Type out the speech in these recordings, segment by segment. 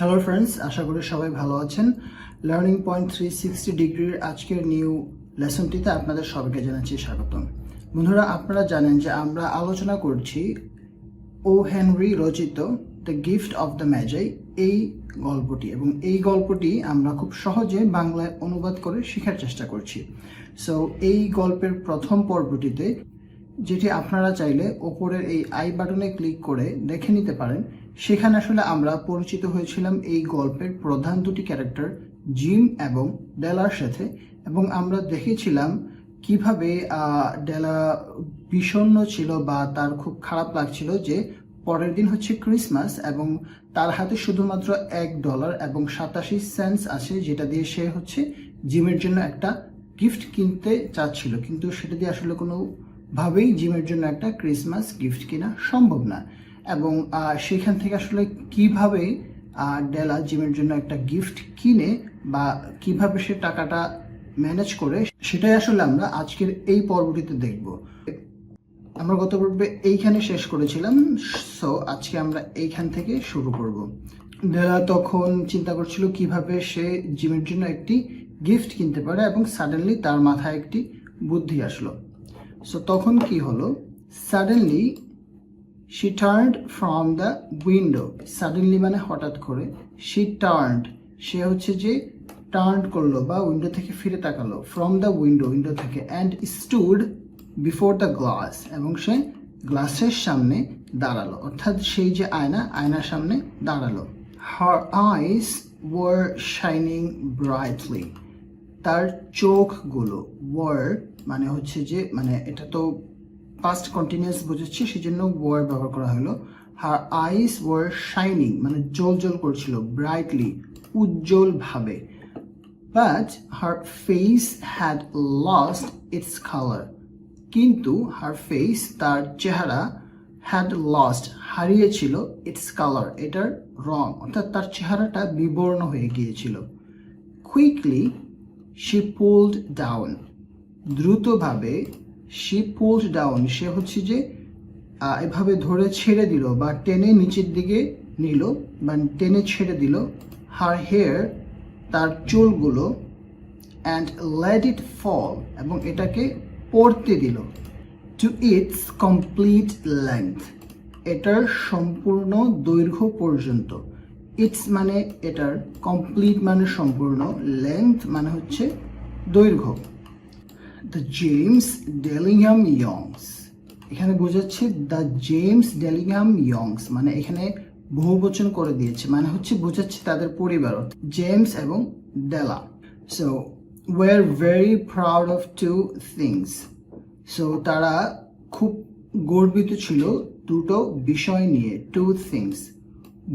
Hello friends আশা করি সবাই ভালো আছেন। লার্নিং পয়েন্ট থ্রি সিক্সটি ডিগ্রির আজকের নিউ লেসনটিতে আপনাদের সবাইকে জানাচ্ছি স্বাগতম। বন্ধুরা, আপনারা জানেন যে আমরা আলোচনা করছি ও হেনরি রচিত the gift of the Magi এই গল্পটি এবং এই গল্পটি আমরা খুব সহজে বাংলায় অনুবাদ করে শেখার চেষ্টা করছি। সো এই গল্পের প্রথম পর্বটিতে যেটি আপনারা চাইলে ওপরের এই আই বাটনে ক্লিক করে দেখে নিতে পারেন। সেখানে আসলে আমরা পরিচিত হয়েছিলাম এই গল্পের প্রধান দুটি ক্যারেক্টার জিম এবং ডেলার সাথে। এবং আমরা দেখেছিলাম কীভাবে ডেলা বিষণ্ণ ছিল বা তার খুব খারাপ লাগছিল যে পরের দিন হচ্ছে ক্রিসমাস এবং তার হাতে শুধুমাত্র এক ডলার এবং সাতাশি সেন্স আছে, যেটা দিয়ে সে হচ্ছে জিমের জন্য একটা গিফট কিনতে চাচ্ছিল। কিন্তু সেটা দিয়ে আসলে কোনো ভাবেই জিমের জন্য একটা ক্রিসমাস গিফট কেনা সম্ভব না। এবং সেখান থেকে আসলে কীভাবে ডেলা জিমের জন্য একটা গিফট কিনে বা কীভাবে সে টাকাটা ম্যানেজ করে, সেটাই আসলে আমরা আজকের এই পর্বটিতে দেখব। আমরা গত পর্বে এইখানে শেষ করেছিলাম, সো আজকে আমরা এইখান থেকে শুরু করব। ডেলা তখন চিন্তা করছিল কীভাবে সে জিমের জন্য একটি গিফট কিনতে পারে এবং সাডেনলি তার মাথায় একটি বুদ্ধি আসলো। সো তখন কি হলো? Suddenly she turned from the window suddenly মানে হঠাৎ করে শি টার্নড সে হচ্ছে যে টার্ন করল বা উইন্ডো থেকে ফিরে তাকালো ফ্রম দ্য উইন্ডো উইন্ডো থেকে and stood before the glass এবং সে গ্লাসের সামনে দাঁড়াল। অর্থাৎ সেই যে আয়না, আয়নার সামনে দাঁড়াল। Her eyes were shining brightly তার চোখগুলো ওয়ার মানে হচ্ছে যে মানে এটা তো পাস্ট কন্টিনিউয়াস বোঝাচ্ছে সেই জন্য ওয়ার ব্যবহার করা হলো। হার আইস ওয়ার শাইনিং মানে জল জল করছিল ব্রাইটলি উজ্জ্বল ভাবে। But her face had lost its colour কিন্তু হার ফেস তার চেহারা হ্যাড লস্ট হারিয়েছিল ইটস কালার এটার রং, অর্থাৎ তার চেহারাটা বিবর্ণ হয়ে গিয়েছিল। কুইকলি শি পুলড ডাউন দ্রুতভাবে শি পুলড ডাউন সে হচ্ছে যে এভাবে ধরে ছেড়ে দিল বা টেনে নিচের দিকে নিল বা টেনে ছেড়ে দিল হার হেয়ার তার চুলগুলো অ্যান্ড লেট ইট ফল এবং এটাকে পড়তে দিল টু ইটস কমপ্লিট লেন্থ এটার সম্পূর্ণ দৈর্ঘ্য পর্যন্ত। ইটস মানে এটার কমপ্লিট মানে সম্পূর্ণ লেন্থ মানে হচ্ছে দৈর্ঘ্য। দ্য জেমস ডেলিংহাম ইয়ংস এখানে বোঝাচ্ছে দ্য জেমস ডেলিংহাম ইয়ংস মানে এখানে বহুবচন করে দিয়েছে মানে হচ্ছে বোঝাচ্ছে তাদের পরিবার জেমস এবং Della so were very proud of two things so তারা খুব গর্বিত ছিল দুটো বিষয় নিয়ে টু থিংস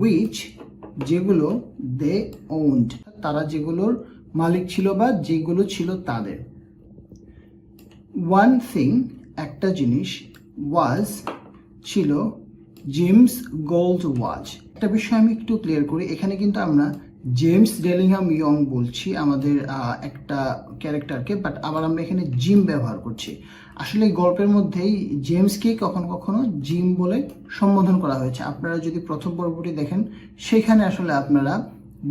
উইচ যেগুলো দে ওন্ড তারা যেগুলোর মালিক ছিল বা যেগুলো ছিল তাদের। ওয়ান থিং একটা জিনিস ওয়াজ ছিল জেমস গোল্ড ওয়াচ একটা বিষয় আমি একটু ক্লিয়ার করি, এখানে কিন্তু আমরা জেমস ডেলিংহাম ইয়ং বলছি, আমাদের একটা ক্যারেক্টারকে বাট আবার আমরা এখানে জিম ব্যবহার করছি। আসলে এই গল্পের মধ্যেই জেমসকে কখনো কখনো জিম বলে সম্বোধন করা হয়েছে। আপনারা যদি প্রথম পর্বটি দেখেন, সেখানে আসলে আপনারা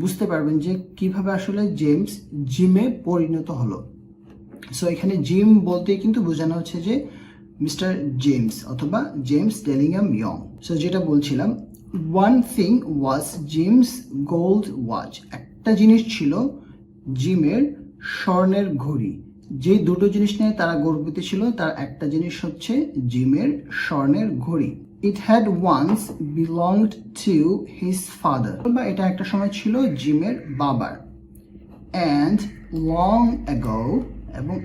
বুঝতে পারবেন যে কীভাবে আসলে জেমস জিমে পরিণত হলো। সো এখানে জিম বলতে কিন্তু বোঝানো হচ্ছে যে মিস্টার জেমস অথবা জেমস ডেলিংহাম ইয়ং সো যেটা বলছিলাম one thing was Jim's gold watch একটা জিনিস ছিল জিমের স্বর্ণের ঘড়ি। যে দুটো জিনিস নিয়ে তারা গর্বিত ছিল, তার একটা জিনিস হচ্ছে জিমের স্বর্ণের ঘড়ি। It had once belonged to his father বা এটা একটা সময় ছিল জিমের বাবার। অ্যান্ড লং অ্যাগো এবং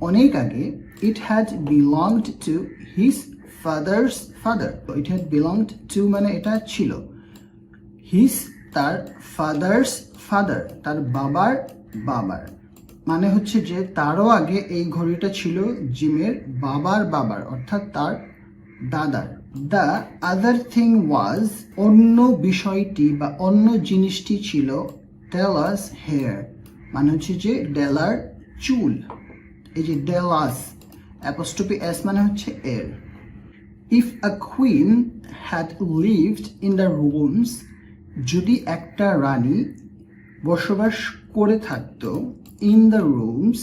অনেক আগে it has belonged to his father's father it had belonged to মানে এটা ছিল। হিজ তার ফাদার্স ফাদার তার বাবার বাবার। মানে হচ্ছে যে তারও আগে এই ঘড়িটা ছিল জিমের বাবার বাবার, অর্থাৎ তার দাদার। দ্য আদার থিং ওয়াজ অন্য বিষয়টি বা অন্য জিনিসটি ছিল ডেলাস হেয়ার মানে হচ্ছে যে ডেলার চুল। এই যে ডেলাস অ্যাপোস্টপি এস মানে হচ্ছে এর। If a queen had lived in the rooms যদি একটা রানী বসবাস করে থাকতো ইন দ্য রুমস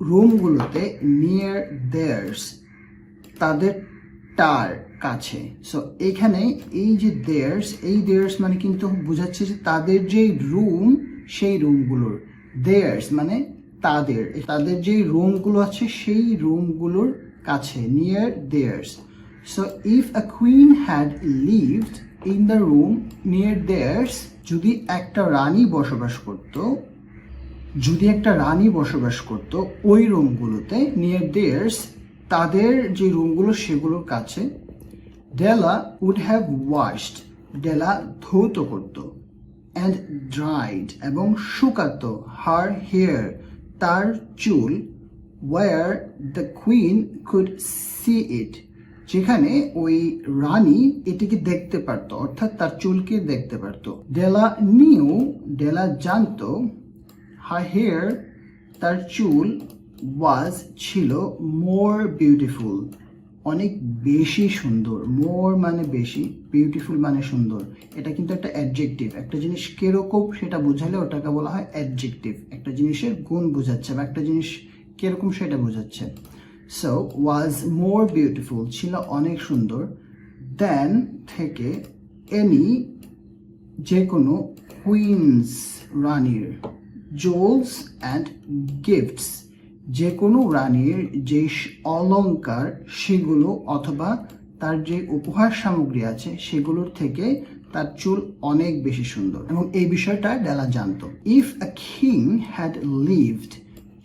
রুমগুলোতে নিয়ার দেয়ার্স তাদের টার কাছে। সো এখানে এই যে দেয়ার্স এই দেয়ার্স মানে কিন্তু বোঝাচ্ছে যে তাদের যে রুম সেই রুমগুলোর দেয়ার্স মানে তাদের তাদের যে রুমগুলো আছে, সেই রুমগুলোর কাছে near theirs so if a queen had lived in the room near theirs যদি একটা রানী বসবাস করতো, যদি একটা রানী বসবাস করত ওই রুমগুলোতে নিয়ার দেয়ার্স তাদের যে রুমগুলো, সেগুলোর কাছে Della would have washed Della ধৌত করত অ্যান্ড ড্রাইড এবং শুকাতো হার হেয়ার তার চুল where the queen could see it যেখানে ওই রানী এটিকে দেখতে পারত, অর্থাৎ তার চুলকে দেখতে পারত। ডেলা নিউ ডেলা জানত হা হেয়ার তার চুল ওয়াজ ছিল মোর বিউটিফুল অনেক বেশি সুন্দর মোর মানে বেশি বিউটিফুল মানে সুন্দর। এটা কিন্তু একটা অ্যাডজেক্টিভ একটা জিনিস কীরকম সেটা বোঝালে ওটাকে বলা হয় অ্যাডজেক্টিভ একটা জিনিসের গুণ বোঝাচ্ছে বা একটা জিনিস কীরকম সেটা বোঝাচ্ছে। সো ওয়াজ মোর বিউটিফুল ছিল অনেক সুন্দর। দেন থেকে এনি যে কোনো কুইন্স রানির জোলস অ্যান্ড গিফটস যে কোনো রানীর যে অলঙ্কার, সেগুলো অথবা তার যে উপহার সামগ্রী আছে, সেগুলোর থেকে তার চুল অনেক বেশি সুন্দর। এবং এই বিষয়টা ডেলা জানতো। If a king had lived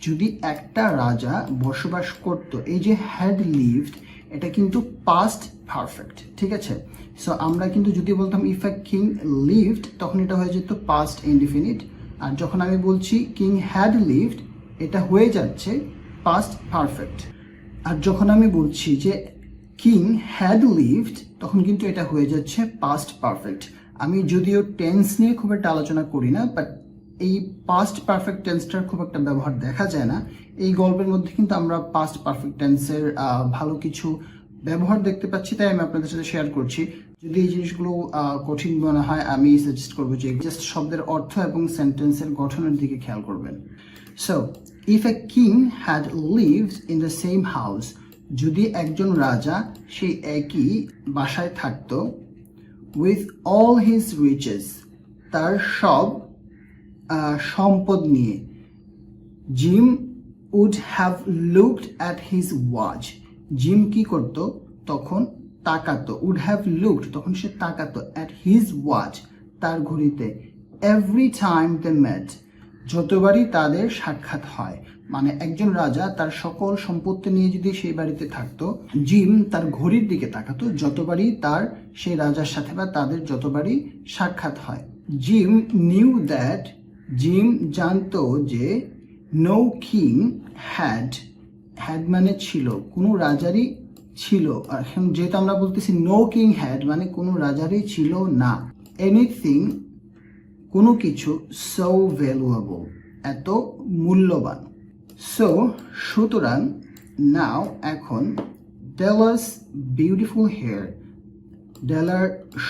যদি একটা রাজা বসবাস করত, এই যে হ্যাড লিভড এটা কিন্তু পাস্ট পারফেক্ট ঠিক আছে? সো আমরা কিন্তু যদি বলতাম ইফ আ কিং লিভড তখন এটা হয়ে যেত পাস্ট ইনডিফিনিট আর যখন আমি বলছি কিং হ্যাড লিভড এটা হয়ে যাচ্ছে পাস্ট পারফেক্ট আর যখন আমি বলছি যে কিং হ্যাড লিভড তখন কিন্তু এটা হয়ে যাচ্ছে পাস্ট পারফেক্ট আমি যদিও টেন্স নিয়ে খুব একটা আলোচনা করি না বাট এই পাস্ট পারফেক্ট টেন্সটার খুব একটা ব্যবহার দেখা যায় না। এই গল্পের মধ্যে কিন্তু আমরা পাস্ট পারফেক্ট টেন্সের ভালো কিছু ব্যবহার দেখতে পাচ্ছি, তাই আমি আপনাদের সাথে শেয়ার করছি। যদি এই জিনিসগুলো কঠিন মনে হয়, আমি সাজেস্ট করব যে জাস্ট শব্দের অর্থ এবং সেন্টেন্সের গঠনের দিকে খেয়াল করবেন। So if a king had lived in the same house যদি একজন রাজা সেই একই বাসায় থাকতো উইথ অল হিজ রিচেস তার সব সম্পদ নিয়ে, Jim would have looked at his watch Jim কি করত? তখন তাকাতো উড হ্যাভ লুকড তখন সে তাকাতো অ্যাট হিজ ওয়াচ তার ঘড়িতে এভরি টাইম দ্য মেট যতবারই তাদের সাক্ষাৎ হয় মানে একজন রাজা তার সকল সম্পত্তি নিয়ে যদি সেই বাড়িতে থাকতো, জিম তার ঘড়ির দিকে তাকাতো যতবারই তার সেই রাজার সাথে বা তাদের যতবারই সাক্ষাৎ হয়। জিম নিউ দ্যাট জিম জানতো যে নো কিং হ্যাড হ্যাড মানে ছিল, কোনো রাজারই ছিল এখন যেহেতু আমরা বলতেছি নো কিং হ্যাড মানে কোনো রাজারই ছিল না। এনিথিং কোনো কিছু সো ভ্যালুয়েবল এত মূল্যবান। সো সুতরাং নাও এখন ডেলাস বিউটিফুল হেয়ার ডেলার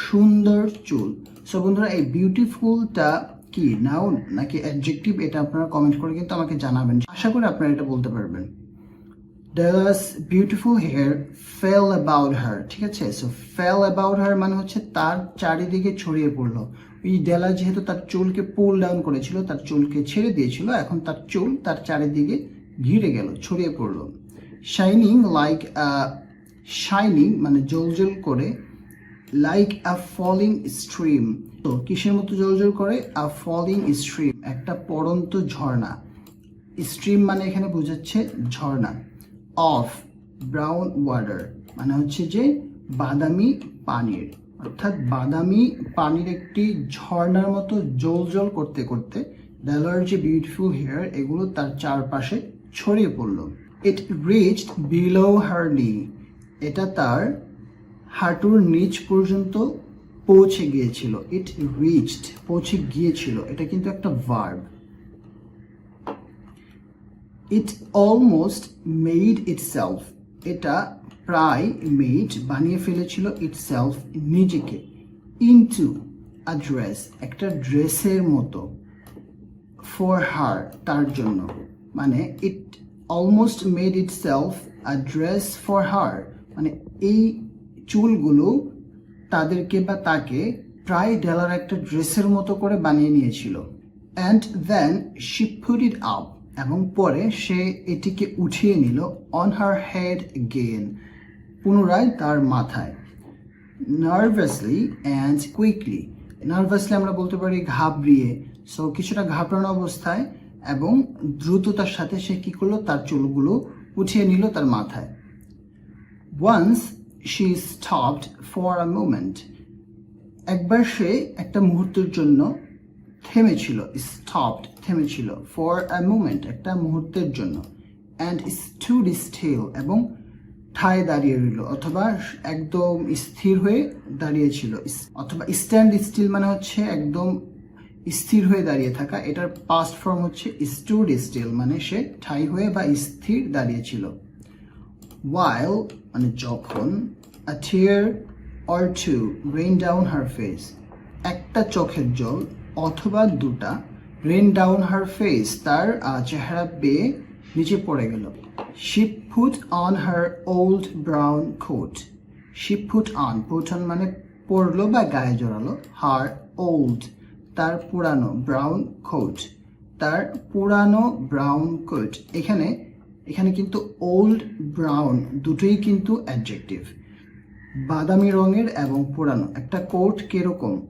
সুন্দর চুল। সো বন্ধুরা, এই বিউটিফুলটা কি নাউন নাকি অ্যাডজেক্টিভ এটা আপনারা কমেন্ট করে কিন্তু আমাকে জানাবেন। আশা করি আপনারা এটা বলতে পারবেন। Della's beautiful hair fell about her ঠিক আছে? সো ফেল অ্যাবাউট হার মানে হচ্ছে তার চারিদিকে ছড়িয়ে পড়ল। ডেলা যেহেতু তার চুলকে পুল ডাউন করেছিল, তার চুলকে ছেড়ে দিয়েছিল, এখন তার চুল তার চারিদিকে ঘিরে গেল, ছড়িয়ে পড়ল। শাইনিং লাইক শাইনিং মানে জলজল করে লাইক আ ফলিং স্ট্রিম তো কিসের মতো জলজল করে? আ ফলিং স্ট্রিম একটা পড়ন্ত ঝর্ণা। স্ট্রিম মানে এখানে বোঝাচ্ছে ঝর্ণা। অফ ব্রাউন ওয়াটার মানে হচ্ছে যে বাদামি পানির। অর্থাৎ বাদামি পানির একটি ঝর্ণার মতো জল জল করতে করতে ডেলার যে বিউটিফুল হেয়ার এগুলো তার চারপাশে ছড়িয়ে পড়ল। ইট রিচড বিলো হার নি এটা তার হাঁটুর নিচ পর্যন্ত পৌঁছে গিয়েছিল। ইট রিচড পৌঁছে গিয়েছিল। এটা কিন্তু একটা verb it almost made itself এটা প্রায় মেড বানিয়ে ফেলেছিল ইটসেলফ নিজেকে। ইনটু আ ড্রেস একটা ড্রেসের মতো। ফর হার তার জন্য। মানে it almost made itself a dress for her মানে এই চুলগুলো তাদেরকে বা তাকে প্রায় ডেলার একটা ড্রেসের মতো করে বানিয়ে নিয়েছিল। And then she put it up এবং পরে সে এটিকে উঠিয়ে নিল অন হার হেড গেন পুনরায় তার মাথায় নার্ভাসলি অ্যান্ড কুইকলি নার্ভাসলি আমরা বলতে পারি ঘাবড়িয়ে। সো কিছুটা ঘাবড়ানো অবস্থায় এবং দ্রুততার সাথে সে কী করল? তার চুলগুলো উঠিয়ে নিল তার মাথায়। Once she stopped for a moment একবার সে একটা মুহূর্তের জন্য থেমেছিল স্টপড থেমেছিল ফর আ মুমেন্ট একটা মুহূর্তের জন্য। অ্যান্ড স্টুড স্টিল এবং ঠায় দাঁড়িয়ে রইল, অথবা একদম স্থির হয়ে দাঁড়িয়েছিল অথবা স্ট্যান্ড স্টিল মানে হচ্ছে একদম স্থির হয়ে দাঁড়িয়ে থাকা। এটার পাস্ট ফর্ম হচ্ছে স্টুড স্টিল মানে সে ঠাই হয়ে বা স্থির দাঁড়িয়েছিল ওয়াইল মানে যখন tear or two rain down her face একটা চোখের জল অথবা দুটা রেন ডাউন হার ফেস তার চেহারা বেয়ে নিচে পড়ে গেল। She put on her old brown coat she put on, put মানে পরলো বা গায়ে জড়ালো, her old, তার পুরানো ব্রাউন কোট তার পুরানো ব্রাউন কোট এখানে এখানে কিন্তু ওল্ড ব্রাউন দুটোই কিন্তু অ্যাডজেক্টিভ বাদামি রঙের এবং পুরানো। একটা কোট কীরকম?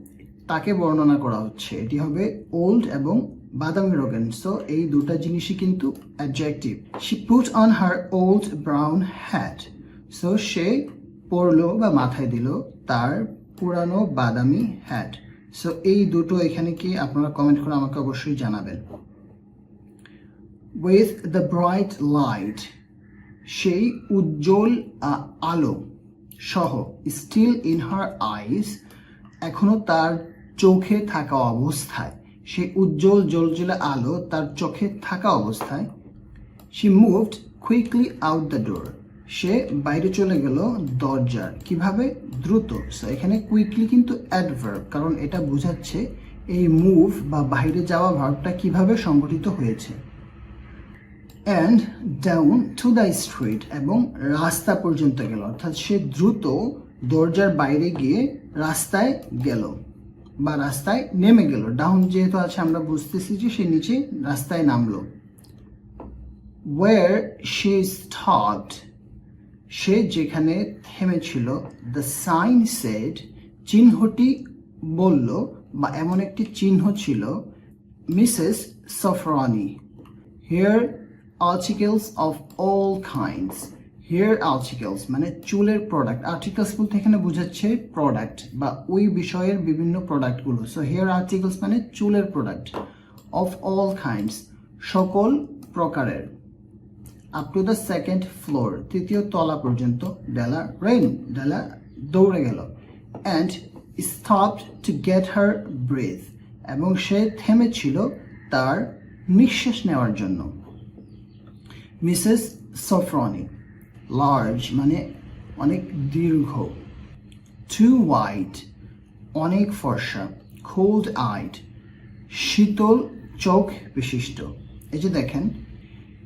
তাকে বর্ণনা করা হচ্ছে। এটি হবে ওল্ড এবং বাদামি রঙের সো এই দুটা জিনিসই কিন্তু adjective she put on her old brown hat so সে পরলো বা মাথায় দিল তার পুরানো বাদামি হ্যাট সো এই দুটো এখানে কি আপনারা কমেন্ট করে আমাকে অবশ্যই জানাবেন। উইথ দ্য ব্রাইট লাইট সেই উজ্জ্বল আলো সহ স্টিল ইন হার আইস এখনও তার চোখে থাকা অবস্থায়। সেই উজ্জ্বল জলজলে আলো তার চোখে থাকা অবস্থায়। She moved quickly out the door সে বাইরে চলে গেল দরজার। কীভাবে? দ্রুত। সো এখানে কুইকলি কিন্তু অ্যাডভার্ব কারণ এটা বোঝাচ্ছে এই মুভ বা বাইরে যাওয়া ভার্বটা কীভাবে সংগঠিত হয়েছে। And down to the street এবং রাস্তা পর্যন্ত গেল। অর্থাৎ সে দ্রুত দরজার বাইরে গিয়ে রাস্তায় গেল। বা রাস্তায় নেমে গেল। ডাউন যেহেতু আছে, আমরা বুঝতেছি যে সে নিচে রাস্তায় নামলো। ওয়ার শি স্টপড সে যেখানে থেমেছিল দ্য সাইন সেড চিহ্নটি বলল বা এমন একটি চিহ্ন ছিল Mrs Sofronie hair articles of all kinds hair articles মানে চুলের প্রোডাক্ট আর্টিকেলস বলতে এখানে বোঝাচ্ছে প্রোডাক্ট বা ওই বিষয়ের বিভিন্ন প্রোডাক্টগুলো সো হেয়ার আর্টিকেলস মানে চুলের প্রোডাক্ট অফ অল কাইন্ডস সকল প্রকারের। Up to the second floor তৃতীয় তলা পর্যন্ত ডেলা রেন ডেলা দৌড়ে গেল। And stop to get her breath এবং সে থেমেছিল তার নিঃশ্বাস নেওয়ার জন্য। মিসেস সফরনি লার্জ মানে অনেক দীর্ঘ। টু হোয়াইট অনেক ফর্সা কোল্ড আইড শীতল চোখ বিশিষ্ট। এই যে দেখেন,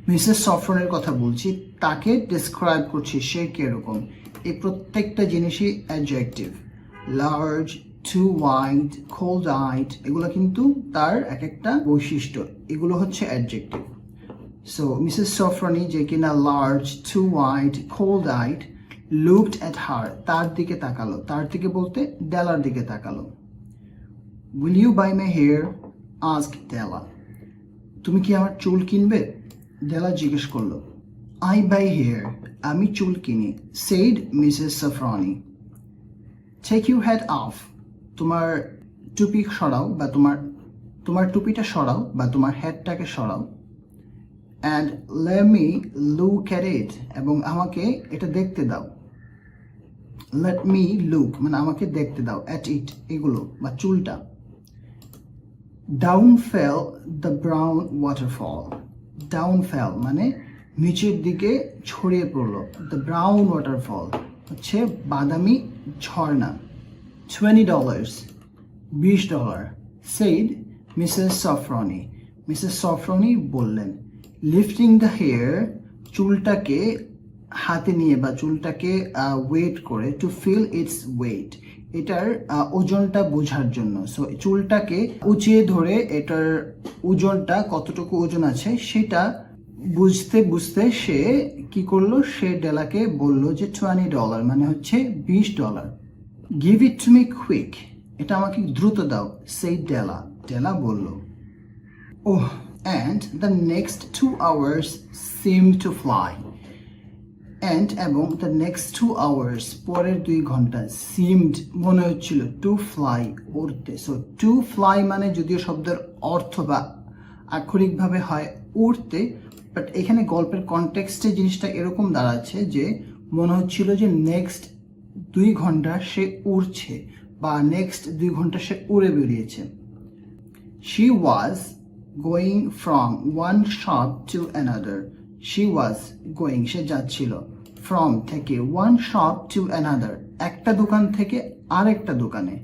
মিসেস সফরনের কথা বলছি, তাকে ডিসক্রাইব করছি সে কীরকম? এই প্রত্যেকটা জিনিসই adjective large too white cold eyed এগুলো কিন্তু তার এক একটা বৈশিষ্ট্য। এগুলো হচ্ছে অ্যাডজেক্টিভ সো মিসেস সফরনি যে কিনা large too white cold eyed looked at her তার দিকে তাকালো। তার দিকে বলতে ডেলার দিকে তাকালো। Will you buy my hair ask Della তুমি কি আমার চুল কিনবে? ডেলা জিজ্ঞেস করল। আই বাই হেয়ার আমি চুল কিনি said Mrs Sofronie take you hat off তোমার টুপি সরাও বা তোমার তোমার টুপিটা সরাও বা তোমার হেডটাকে সরাও। অ্যান্ড লে মি লুক অ্যাট ইট এবং আমাকে এটা দেখতে দাও। লেট মি লুক মানে আমাকে দেখতে দাও অ্যাট ইট এগুলো বা চুলটা। Down fell the brown waterfall down fell মানে নিচের দিকে ছড়িয়ে পড়ল। দ্য ব্রাউন ওয়াটারফল হচ্ছে বাদামি ঝর্ণা। টোয়েন্টি ডলার্স বিশ dollar said Mrs Sofronie Mrs Sofronie বললেন। লিফটিং দ্য হেয়ার চুলটাকে হাতে নিয়ে বা চুলটাকে ওয়েট করে টু ফিল ইটস ওয়েট এটার ওজনটা বোঝার জন্য। সো চুলটাকে উঁচিয়ে ধরে এটার ওজনটা কতটুকু ওজন আছে সেটা বুঝতে বুঝতে সে কি করল? সে ডেলাকে বলল যে টোয়েন্টি ডলার মানে হচ্ছে বিশ dollar give it to me quick এটা আমাকে দ্রুত দাও সেই ডেলা। ডেলা বলল Oh, and the next two hours seemed to fly. And এবং the next two hours, পরের দুই ঘণ্টা seemed, মনে হচ্ছিল to fly উড়তে সো to fly মানে যদিও শব্দের অর্থ বা আক্ষরিকভাবে হয় উড়তে বাট এখানে গল্পের কনটেক্সটে জিনিসটা এরকম দাঁড়াচ্ছে যে মনে হচ্ছিল যে নেক্সট দুই ঘণ্টা সে উড়ছে বা নেক্সট দুই ঘণ্টা সে উড়ে বেরিয়েছে She was going from one shop to another. She was going, সে যাচ্ছিল। From থেকে one shop to another, একটা দোকান থেকে আরেকটা দোকানে।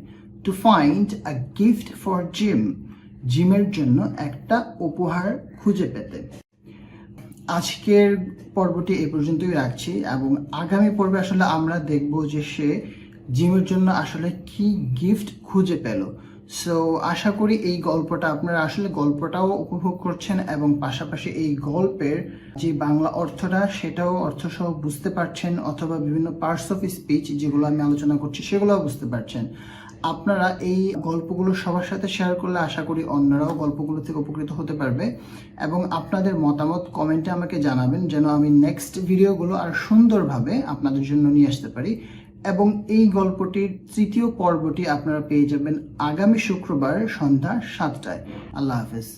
To find a gift for Jim, জিমের জন্য একটা উপহার খুঁজে পেতে। আজকের পর্বটি এই পর্যন্তই রাখছি এবং আগামী পর্বে আসলে আমরা দেখব যে সে জিমের জন্য আসলে কি গিফট খুঁজে পেল। সো আশা করি এই গল্পটা আপনারা আসলে গল্পটাও উপভোগ করছেন এবং পাশাপাশি এই গল্পের যে বাংলা অর্থটা, সেটাও অর্থসহ বুঝতে পারছেন অথবা বিভিন্ন পার্টস অফ স্পিচ যেগুলো আমি আলোচনা করছি, সেগুলোও বুঝতে পারছেন। আপনারা এই গল্পগুলো সবার সাথে শেয়ার করলে আশা করি অন্যরাও গল্পগুলো থেকে উপকৃত হতে পারবে এবং আপনাদের মতামত কমেন্টে আমাকে জানাবেন যেন আমি নেক্সট ভিডিওগুলো আর সুন্দরভাবে আপনাদের জন্য নিয়ে আসতে পারি। এবং এই গল্পটির তৃতীয় পর্বটি আপনারা পেয়ে যাবেন আগামী শুক্রবার সন্ধ্যা সাতটায়। আল্লাহ হাফেজ।